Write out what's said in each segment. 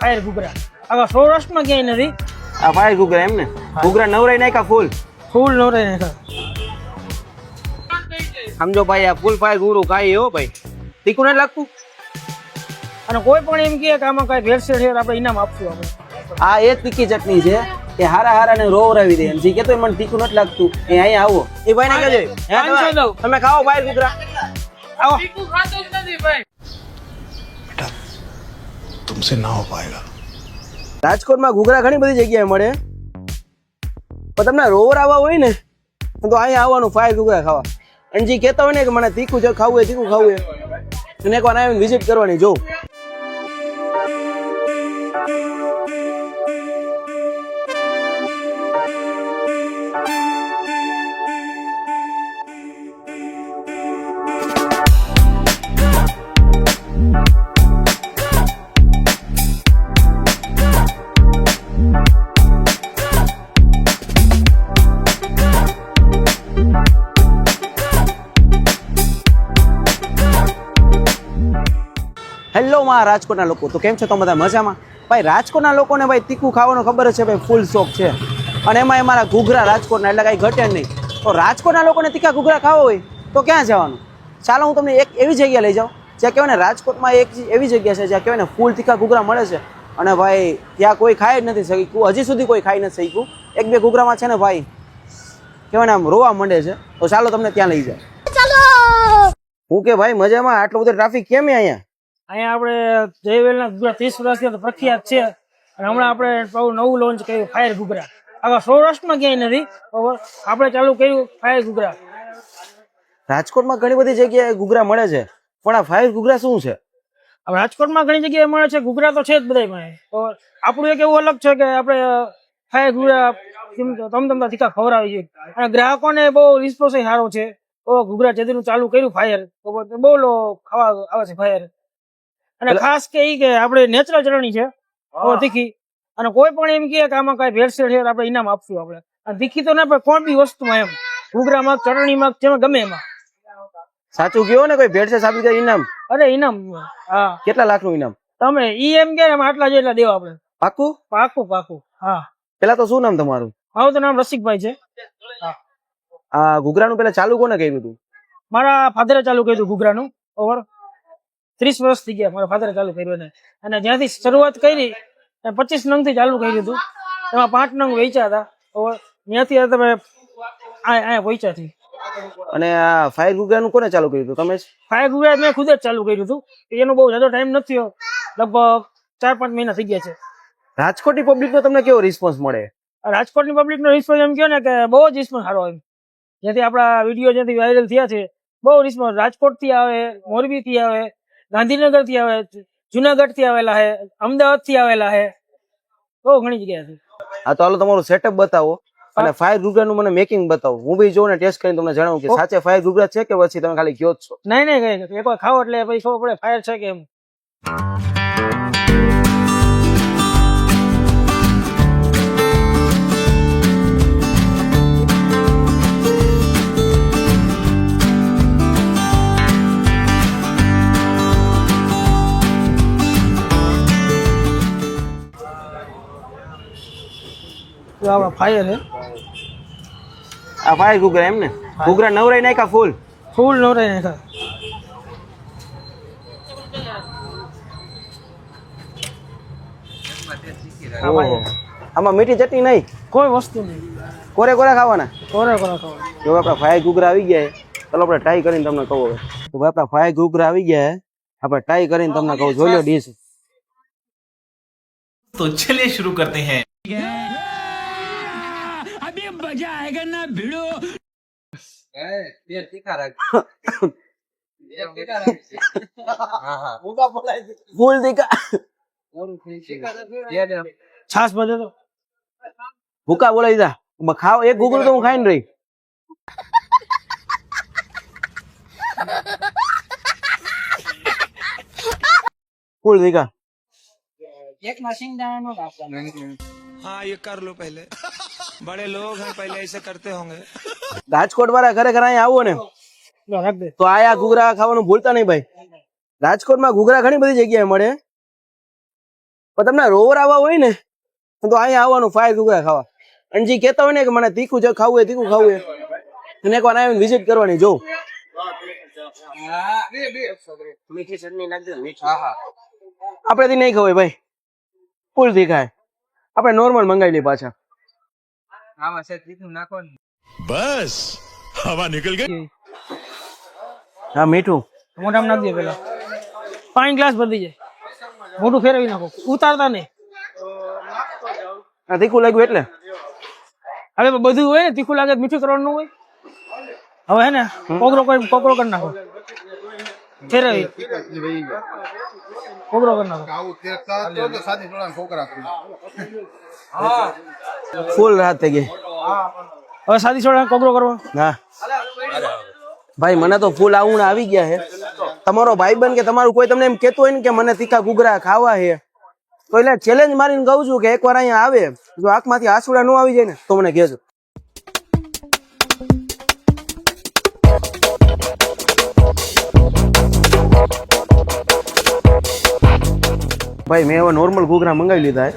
Fire ઘૂઘરા. આવા સૌરાષ્ટ્રમાં ક્યાંય નથી. આ ફાયર ઘૂઘરા એમ ને ઘૂઘરા નવરાઈ નાખ્યા ફૂલ. ફૂલ નવરાઈ નાખ્યા. સમજો ભાઈ આ ફૂલ ફાયર ઘૂઘરું ખાઈ એવો ભાઈ. તીખું નથી લાગતું? અને કોઈ પણ એમ કહે કે આમાં કઈ ભેળસેળ છે આપણે ઇનામ આપશું આપણે આ એ તીખી ચટણી છે એ હારા હારા ને રોવરાવી દે એમ. જે કેતો મને તીખું નથી લાગતું. એ અહીંયા આવો. એ ભાઈ ને કહેજો હે ભાઈ તમે- આવો તીખું ખાતો જ નથી આવો तुमसे ना हो पाएगा રાજકોટમાં ઘૂઘરા ઘણી બધી જગ્યાએ મળે પણ તમને રોવર આવવા હોય ને તો અહીંયા આવવાનું ફાયર ઘૂઘરા ખાવા અને જે કહેતા હોય ને કે મને તીખું છે ખાવું હોય તીખું ખાવું હોય એને એકવાર આવીને વિઝિટ કરવાની જો હેલો માં રાજકોટના લોકો. તો કેમ છો તમે બધા મજામાં? ભાઈ રાજકોટના લોકોને ભાઈ તીખું ખાવાનું ખબર છે ભાઈ ફૂલ શોખ છે. અને એમાં અમારા ઘૂઘરા રાજકોટના એટલે કાંઈ ઘટે નહીં. તો રાજકોટના લોકોને તીખા ઘૂઘરા ખાવા હોય તો ક્યાં જવાનું? ચાલો હું તમને એક એવી જગ્યા લઈ જાઉં જ્યાં કહેવાય ને રાજકોટમાં એક એવી જગ્યા છે જ્યાં કહેવાય ને ફૂલ તીખા ઘૂઘરા મળે છે. અને ભાઈ ત્યાં કોઈ ખાઈ જ નથી શક્યું. હજી સુધી કોઈ ખાઈ નથી શક્યું. એક બે ઘૂઘરામાં છે ને ભાઈ કહેવાય ને આમ રોવા માંડે છે. તો ચાલો તમને ત્યાં લઈ જાય હું કે ભાઈ મજામાં? આટલો બધો ટ્રાફિક કેમ અહીંયા? અહીંયા આપણે જયવેલના ગુગરા ત્રીસ વર્ષથી તો પ્રખ્યાત છે. અને હમણાં આપણે બહુ નવું લોન્ચ કર્યું ફાયર ગુગરા આવા સૌરાષ્ટ્રમાં ક્યાંય નથી આપણે ચાલુ કર્યું ફાયર ગુગરા રાજકોટમાં ઘણી બધી જગ્યાએ ગુગરા મળે છે. પણ આ ફાયર ગુગરા શું છે? રાજકોટમાં ઘણી જગ્યાએ મળે છે ઘૂઘરા તો છે જ બધા પાસે આપણું એક એવું અલગ છે કે આપણે ફાયર ગુગરા તમ તમ તીખા ખવડાવી છે અને ગ્રાહકોને બહુ રિસ્પોન્સ સારો છે. તો ઘૂઘરા જેદીનું ચાલુ કર્યું ફાયર. બહુ ખાવા આવે છે ફાયર. અને ખાસ કે ઈ કે આપણે નેચરલ ચટણી છે તીખી. અને કોઈ પણ એમ કે આમાં કઈ ભેળસેળ છે આપણે ઇનામ આપશું આપણે. અને તીખી તો ના પણ કોઈ બી વસ્તુમાં એમ ઘૂઘરામાં ચટણીમાં જેમાં ગમે એમાં. સાચું કયો ને કોઈ ભેળસેળ સાબિત કરે ઇનામ અરે ઇનામ હા. કેટલા લાખનું ઇનામ તમે ઈ એમ કે આટલા જેટલા દેવા આપણે. પાકું પાકું પાકું હા. પેલા તો શું નામ તમારું? મારું તો નામ રસિકભાઈ છે. આ ઘૂઘરાનું પેલા ચાલુ કોને કર્યું હતું? મારા ફાધરે ચાલુ કર્યું ઘૂઘરાનું ઓવર. ત્રીસ વર્ષ થઈ ગયા મારા ફાધરે ચાલુ કર્યું અને જ્યાંથી શરૂઆત કરી પચીસ નંગથી ચાલુ કર્યું હતું. એમાં પાંચ નંગ વેચ્યા હતા. ત્યાંથી તમે અહીંયા પહોંચ્યા થી અને આ ફાયર ઘૂઘરાનું કોને ચાલુ કર્યું હતું? તમે ફાયર ઘૂઘરા મેં ખુદ જ ચાલુ કર્યું હતું. એનો બહુ જાદો ટાઈમ નથી લગભગ ચાર પાંચ મહિના થઈ ગયા છે. રાજકોટની પબ્લિક નો તમને કેવો રિસ્પોન્સ મળે? રાજકોટની પબ્લિક નો રિસ્પોન્સ એમ કહો ને કે બહુ જ રિસ્પોન્સ સારો એમ. જેથી આપણા વીડિયો જેથી વાયરલ થયા છે બહુ રિસ્પોન્સ રાજકોટથી આવે મોરબી થી આવે ગાંધીનગરથી આવે જુનાગઢથી આવેલા છે અમદાવાદથી આવેલા છે. બહુ ઘણી જગ્યા છે. આ તો હાલો તમારું સેટઅપ બતાવો અને ફાયરનું મને મેકિંગ બતાવો. હું બી જોઉં ને ટેસ્ટ કરીને તમને જણાવું કે સાચે ફાયર ગુગરા છે કે પછી તમે ખાલી ગયો છો? નહીં નહીં કઈ એકવાર ખાઓ એટલે પછી ખબર પડે ફાયર છે કે એમ. જો આપણા ફાયર છે આ ફાયર ઘૂઘરા એમ ને? ઘૂઘરા નવરાઈ નાખ્યા ફૂલ? ફૂલ નવરાઈ નાખ્યા. આ ઓહો. ફાયર. આમાં મીઠી ચટણી નહીં? કોઈ વસ્તુ નહીં. કોરે કોરે ખાવાના? કોરા કોરા ખાવા જો આપણા ફાયર ઘૂઘરા આવી ગયા છે, ચાલો આપણે ટ્રાય કરીને તમને કહું હવે. તો ભાઈ આપણા ફાયર ઘૂઘરા આવી ગયા છે. આપણે ટ્રાય કરીને તમને કહું જોઈ લો ડીશ तो चलिए शुरू करते हैं ફૂલ તીખા છાસ બધે તો ભૂકા બોલાવી દીધા ખાવ એક ઘૂઘરું તો હું ખાઈને રહી ફૂલ તીખા हाँ ये कर लो पहले बड़े लोग हैं पहले ऐसे करते होंगे રાજકોટ વાળા ખરેખર અહીંયા આવો ને લો, રાખ દે તો આયા ઘૂઘરા ખાવાનું ભૂલતા નહીં ભાઈ રાજકોટમાં ઘૂઘરા ઘણી બધી જગ્યાએ મળે પણ તમને રોવર આવવા હોય ને તો અહીંયા આવવાનું ફાયર ઘૂઘરા ખાવા અને જે કહેતા હોય ને કે મને તીખું જો ખાવું હોય તીખું ખાવું હોય એને એકવાર આવીને વિઝિટ કરવાની જો આપણે થી નહીં ખવાય ભાઈ ફૂલ તીખાય આપણે નોર્મલ મંગાવી લઈએ પાછા આમાં છે તીખું નાખો બસ હવા નીકળ ગઈ. હા મીઠું. મોઢામાં નાખી દે પેલા પાંચ ગ્લાસ ભરી જાય મોટું ફેરવી નાખો. ઉતારતા નહીં. આ તીખું લાગ્યું એટલે. હવે બધું હોય ને તીખું લાગે મીઠું કરવાનું હોય. હવે હે ને કોકરો કોકરો કરી નાખો. ફેરવી. કોકરો કરી નાખો. ફૂલ રાત થઈ ગઈ. હવે સાદી છોડા કોકરો કરવો? હા ભાઈ મને તો ફૂલ આવું આવી ગયા છે. તમારો ભાઈબંધ કે તમારું કોઈ તમને એમ કહેતું હોય ને કે મને તીખા ઘૂઘરા ખાવા છે. તો એટલે ચેલેન્જ મારીને કહું છું કે એકવાર અહીંયા આવે. જો આંખમાંથી આંસુડા ન આવી જાય ને તો મને કહેજો. ભાઈ મેં હવે નોર્મલ ઘૂઘરા મંગાવી લીધા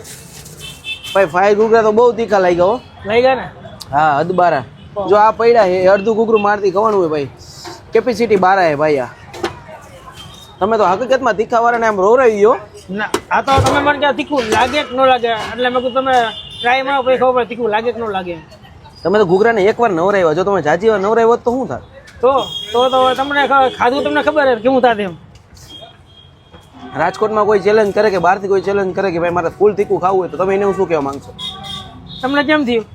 ભાઈ ફાઈ ઘૂઘરા તો બહુ તીખા લાગ્યા હો. લઈ ગયા ને? હા અદબારા જો આ પડ્યા છે અડધું ઘૂઘરું મારતી ખવાનું હોય ભાઈ. કેપેસિટી બારા હે ભાઈ આ. તમે તો હકીકતમાં તીખા વાળાને આમ રોરાઈ ગયો. ના આ તો તમે મને કે તીખું લાગે કે ન લાગે? એટલે મેં કીધું તમે ટ્રાય મારો પછી ખબર પડે તીખું લાગે કે ન લાગે. તમે તો ઘૂઘરાને એકવાર નવરાવ્યા જો તમે જાજી વાર નવરાવ્યો તો શું થાય? તો તો તમને ખાધું તમને ખબર હે કેવું થાય એમ રાજકોટમાં કોઈ ચેલેન્જ કરે કે બહારથી કોઈ ચેલેન્જ કરે કે ભાઈ મારે ફૂલ તીખું ખાવું હોય તો તમે એને હું શું કહેવા માંગશો? તમને કેમ થયું?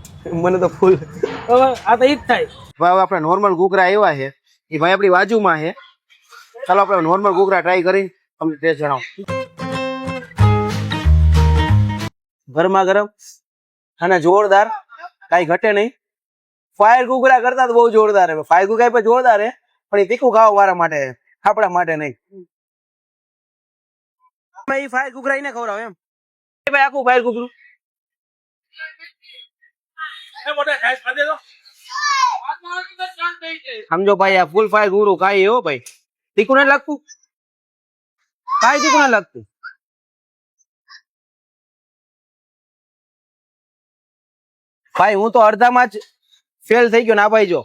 મને તો ફૂલ. આ તો ઈ જ થાય. ભાઈ આપણે નોર્મલ ઘૂઘરા આવ્યા છે. એ ભાઈ આપણી બાજુમાં છે. ચાલો આપણે નોર્મલ ઘૂઘરા ટ્રાય કરી તમને ટેસ્ટ જણાવો. ગરમા ગરમ અને જોરદાર. કાંઈ ઘટે નહીં. ફાયર ઘૂઘરા કરતા તો બહુ જોરદાર હે ફાયર ઘૂઘરા પણ જોરદાર હે પણ એ તીખું ખાવા વાળા માટે આપણા માટે નહીં. અમે એ ફાયર ઘૂઘરા એને ખવડાવો એમ એ ભાઈ આખું ફાયર ઘૂઘરું સમજો ભાઈ આ ફૂલ ફાયર ઘૂઘરું કાંઈ હો ભાઈ તીખું નથી લાગતું કાંઈ તીખું નથી લાગતું ભાઈ હું તો અડધામાં જ ફેલ થઈ ગયો ના ભાઈ જો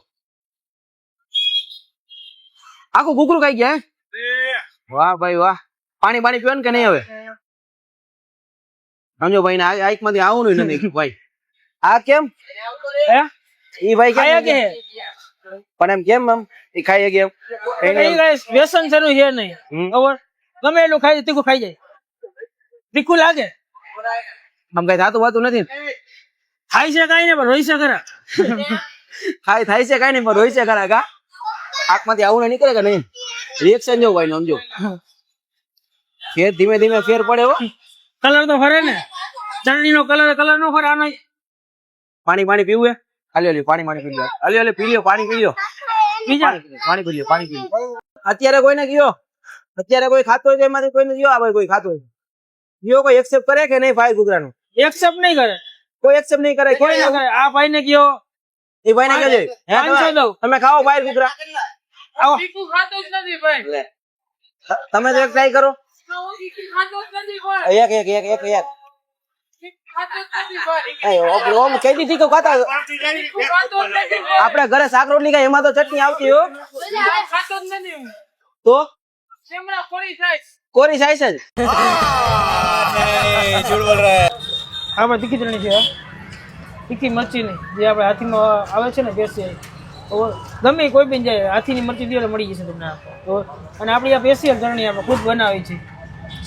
આખું ઘૂઘરું ખાઈ ગયા હે? વાહ ભાઈ વાહ પાણી પાણી પીવાનું કે નહીં હવે? સમજો ભાઈ ને આઈકમાંથી આવવાનું નથી. ભાઈ આ કેમ? ઈ ભાઈ ખાયા કે પણ એમ કેમ એમ ઈ ખાઈ ગયા એ વ્યસન છે નું છે નહીં. ખબર? ગમે એટલું ખાઈ તીખું ખાઈ જાય. તીખું લાગે. આમ કઈ થતું વાતું નથી? થાય છે કઈ ને પણ રોઈ છે ખરા. ખાય થાય છે કઈ નહીં પણ રોઈ છે ખરા કા? આંખમાંથી આવું નીકળે કે નહીં? રિએક્શન જો ભાઈ સમજો. ફેર ધીમે ધીમે ફેર પડે હો. કલર તો ફરે ને. ચટણી નો કલર કલર નો ફરે આનો. પાણી પાણી પીવું હે? હાલી હાલી પાણી પાણી પી લો હાલી હાલી પી લ્યો પાણી પી લ્યો. પાણી પી લ્યો પાણી પી લ્યો અત્યારે કોઈને ગયો? અત્યારે કોઈ ખાતો હોય તો એમાંથી કોઈને કયો આ ભાઈ કોઈ ખાતો હોય ગયો કોઈ એક્સેપ્ટ કરે કે નહીં ફાયરનું એક્સેપ્ટ નહીં કરે. કોઈ એક્સેપ્ટ નહીં કરે કોઈ ના કરે. આ ભાઈ ને કયો એ ભાઈને કહેજે હે પાંચસો તમે- ખાઓ ફાયર ઘૂઘરા આવો. લે. તમે તો એક ટ્રાય કરો. એક એક એક એક એક. આપણે ઘરે શાક રોટલી ખાય એમાં તો ચટણી આવતી હો. તો? કોરી સાઈસ જ. આપણે તીખી ચટણી છે તીખી મરચી ની જે આપણે હાથીમાં આવે છે ને બેસી ગમે કોઈ બી જાય હાથીની મરચી દીવાલે મળી જશે તમને અને આપણી આ પેશિયલ ચટણી આપણે ખુદ બનાવી છે.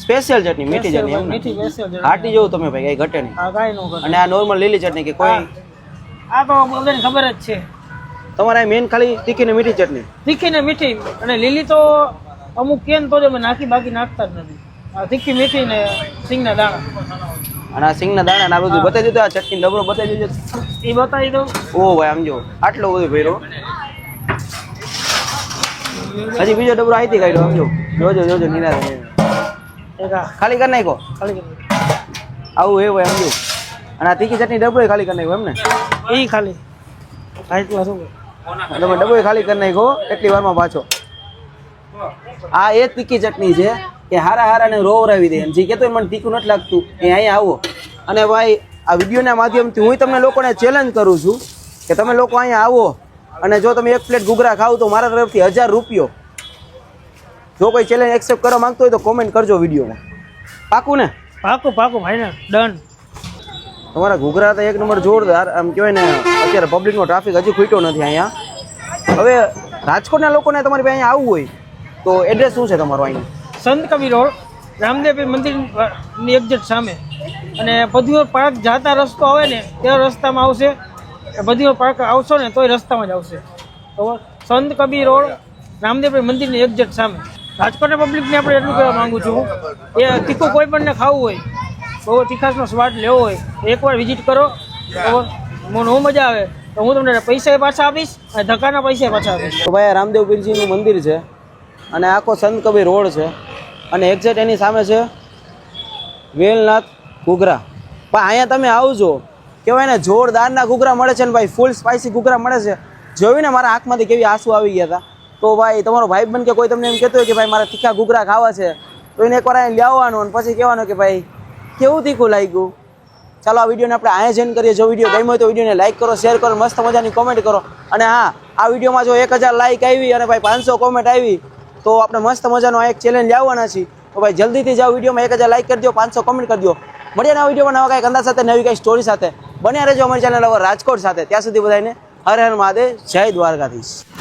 સ્પેશિયલ ચટણી મીઠી ચટણી એમ મીઠી સ્પેશિયલ હાટી જોવું તમે ભાઈ કઈ ઘટે નહીં. હા કાંઈ નો ઘટે. અને આ નોર્મલ લીલી ચટણી કે કોઈ આ તો બધાને ખબર જ છે. તમારે મેન ખાલી તીખી ને મીઠી ચટણી? તીખી ને મીઠી. અને લીલી તો અમુક કેન તો અમે નાખી બાકી નાખતા જ નથી. આ તીખી મીઠી ને સિંગના દાણા. અને આ સિંગના દાણા ને આ બધું બતાવી દીધું આ ચટણી ડબરો બતાવી દીધું. એ બતાવી દઉં. ઓ ભાઈ આમ જો આટલો બધો ભર્યો હજી બીજો ડબરો આઈથી કાઢ્યો આમ જો. જોજો જોજો નિરાશ ખાલી કરી નાખો ખાલી આવું ભાઈ આમ જો. અને આ તીખી ચટણી ડબરો ખાલી કરી નાખ્યો એમને? એ ખાલી. શું તમે ડબો ખાલી કરી નાખો એટલી વારમાં પાછો. આ એ તીખી ચટણી છે કે હારા હારાને રોવરાવી દે. જે કહેતો મને તીખું નથી લાગતું. એ અહીંયા આવો. અને ભાઈ આ વિડીયોના માધ્યમથી હું તમને લોકોને ચેલેન્જ કરું છું કે તમે લોકો અહીંયા આવો અને જો તમે એક પ્લેટ ઘૂઘરા ખાવ તો મારા તરફથી હજાર રૂપિયો જો કોઈ ચેલેન્જ એક્સેપ્ટ કરવા માંગતો હોય તો કોમેન્ટ કરજો વિડીયોમાં. પાકું ને? પાકું પાકું ભાઈ ને ડન તમારા ઘૂઘરા તો એક નંબર જોરદાર આમ કહેવાય ને અત્યારે પબ્લિકનો ટ્રાફિક હજી ખૂટ્યો નથી અહીંયા. હવે રાજકોટના લોકોને તમારી પાસે અહીંયા આવવું હોય તો એડ્રેસ શું છે તમારું અહીંયા? સંત કવિ રોડ રામદેવ મંદિરની એક્ઝેટ સામે. અને બધીઓ પાર્ક જાતા રસ્તો આવે ને તે રસ્તામાં આવશે. બધીઓ પાર્ક આવશો ને તોય રસ્તામાં જ આવશે. તો સંત કબીર રોડ રામદેવ મંદિરની એક્ઝેટ સામે. રાજકોટના પબ્લિકને આપણે એટલું કહેવા માંગુ છું એ તીખું કોઈ પણને ખાવું હોય બહુ તીખાશનો સ્વાદ લેવો હોય એકવાર વિઝિટ કરો. મને બહુ મજા આવે. તો હું તમને પૈસા પાછા આપીશ અને ધક્કાના પૈસા પાછા આપીશ. ભાઈ રામદેવ પીરજીનું મંદિર છે અને આખો સંત કબીર રોડ છે અને એક્ઝેટ એની સામે છે વેલનાથ ઘૂઘરા. પણ અહીંયા તમે આવજો. કહેવાય ને, જોરદારના ઘૂઘરા મળે છે ને ભાઈ ફૂલ સ્પાઇસી ઘૂઘરા મળે છે. જોયું ને મારા આંખમાંથી કેવી આંસુ આવી ગયા હતા? તો ભાઈ, તમારો ભાઈ બન કે કોઈ તમને એમ કહેતો હોય કે ભાઈ, મારે તીખા ઘૂઘરા ખાવા છે, તો એને એકવાર અહીં લાવવાનું અને પછી કહેવાનું કે ભાઈ, કેવું તીખું લાગ્યું? ચાલો, આ વિડીયોને આપણે અહીંયા જઈને કરીએ. જો વીડિયો ગમ્યો હોય તો વિડીયોને લાઈક કરો શેર કરો મસ્ત મજાની કોમેન્ટ કરો. અને હા, આ વિડીયોમાં જો એક હજાર લાઈક આવી અને ભાઈ પાંચસો કોમેન્ટ આવી, તો આપણે મસ્ત મજાનો આ એક ચેલેન્જ લાવવાના છીએ. તો ભાઈ, જલ્દીથી જાઓ વિડીયોમાં એક હજાર લાઈક કરી દો, પાંચસો કોમેન્ટ કરી દો. મળીએ નવા વિડીયોમાં નવા કાંઈક અંદાજ સાથે, નવી કાંઈ સ્ટોરી સાથે. બન્યા રહેજો અમારી ચેનલ હવે રાજકોટ સાથે. ત્યાં સુધી બધાને હર હર મહાદેવ, જય દ્વારકાધીશ.